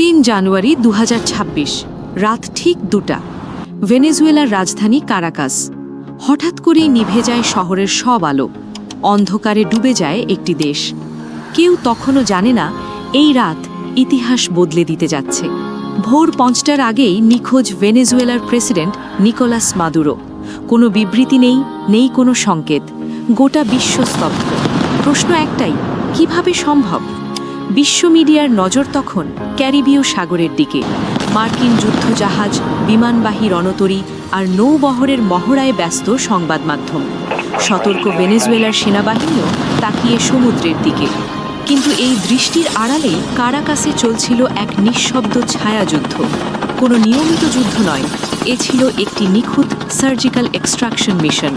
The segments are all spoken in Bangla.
তিন জানুয়ারি দু হাজার ছাব্বিশ, রাত ঠিক দুটা। ভেনেজুয়েলার রাজধানী কারাকাস। হঠাৎ করেই নিভে যায় শহরের সব আলো। অন্ধকারে ডুবে যায় একটি দেশ। কেউ তখনও জানে না, এই রাত ইতিহাস বদলে দিতে যাচ্ছে। ভোর পাঁচটার আগেই নিখোঁজ ভেনেজুয়েলার প্রেসিডেন্ট নিকোলাস মাদুরো। কোনো বিবৃতি নেই নেই কোনো সংকেত। গোটা বিশ্ব স্তব্ধ। প্রশ্ন একটাই, কীভাবে সম্ভব? বিশ্ব মিডিয়ার নজর তখন ক্যারিবীয় সাগরের দিকে। মার্কিন যুদ্ধজাহাজ, বিমানবাহী রণতরী আর নৌবহরের মহড়ায় ব্যস্ত সংবাদ মাধ্যম। সতর্ক ভেনেজুয়েলার সেনাবাহিনীও তাকিয়ে সমুদ্রের দিকে। কিন্তু এই দৃষ্টির আড়ালেই কারাকাসে চলছিল এক নিঃশব্দ ছায়াযুদ্ধ। কোনো নিয়মিত যুদ্ধ নয়, এ ছিল একটি নিখুঁত সার্জিক্যাল এক্সট্রাকশন মিশন,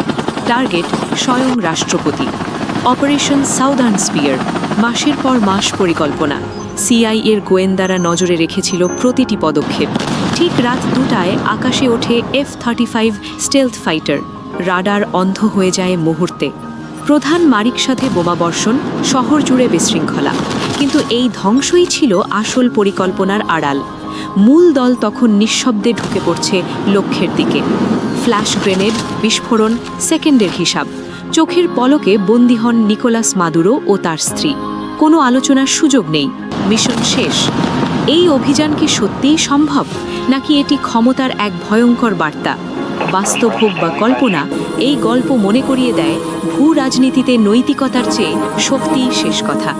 টার্গেট স্বয়ং রাষ্ট্রপতি। অপারেশন সাউদার্ন স্পিয়ার, মাসের পর মাস পরিকল্পনা। সিআই এর গোয়েন্দারা নজরে রেখেছিল প্রতিটি পদক্ষেপ। ঠিক রাত দুটায় আকাশে ওঠে F thirty five stealth fighter radar অন্ধ হয়ে যায় মুহূর্তে। প্রধান মারিক সাথে বোমাবর্ষণ শহর জুড়ে বিশৃঙ্খলা। কিন্তু এই ধ্বংসই ছিল আসল পরিকল্পনার আড়াল। মূল দল তখন নিঃশব্দে ঢুকে পড়ছে লক্ষ্যের দিকে। ফ্ল্যাশ গ্রেনেড, বিস্ফোরণ, সেকেন্ডের হিসাব। চোখের পলকে বন্দী হন নিকোলাস মাদুরো ও তার স্ত্রী। কোনো আলোচনার সুযোগ নেই। মিশন শেষ। এই অভিযান কি সত্যিই সম্ভব? নাকি এটি ক্ষমতার এক ভয়ঙ্কর বার্তা? বাস্তব হোক বা কল্পনা, এই গল্প মনে করিয়ে দেয় ভূ রাজনীতিতে নৈতিকতার চেয়ে শক্তিই শেষ কথা।